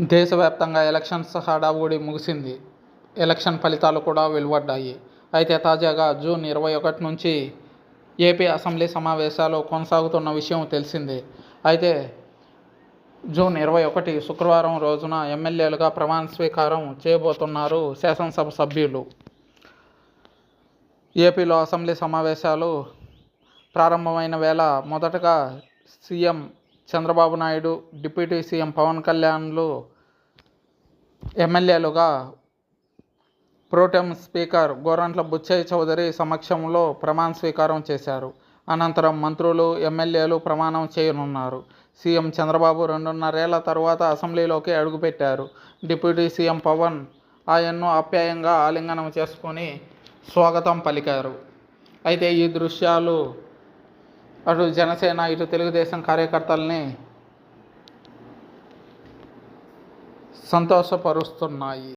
దేశవ్యాప్తంగా ఎలక్షన్స్ హడావుడి ముగిసింది. ఎలక్షన్ ఫలితాలు కూడా వెలువడ్డాయి. అయితే తాజాగా జూన్ ఇరవై ఒకటి నుంచి ఏపీ అసెంబ్లీ సమావేశాలు కొనసాగుతున్న విషయం తెలిసిందే. అయితే జూన్ ఇరవై ఒకటి శుక్రవారం రోజున ఎమ్మెల్యేలుగా ప్రమాణ స్వీకారం చేయబోతున్నారు శాసనసభ సభ్యులు. ఏపీలో అసెంబ్లీ సమావేశాలు ప్రారంభమైన వేళ మొదటగా CM Chandrababu Naidu deputy CM Pawan కళ్యాణ్లు ఎమ్మెల్యేలుగా pro tem speaker Gorantla Butchaiah Chowdary సమక్షంలో ప్రమాణ స్వీకారం చేశారు. అనంతరం మంత్రులు ఎమ్మెల్యేలు ప్రమాణం చేయనున్నారు. సీఎం చంద్రబాబు రెండున్నరేళ్ళ తర్వాత అసెంబ్లీలోకి అడుగుపెట్టారు. డిప్యూటీ సీఎం పవన్ ఆయన్ను ఆప్యాయంగా ఆలింగనం చేసుకొని స్వాగతం పలికారు. అయితే ఈ దృశ్యాలు అటు జనసేన ఇటు తెలుగుదేశం కార్యకర్తల్ని సంతోషపరుస్తున్నాయి.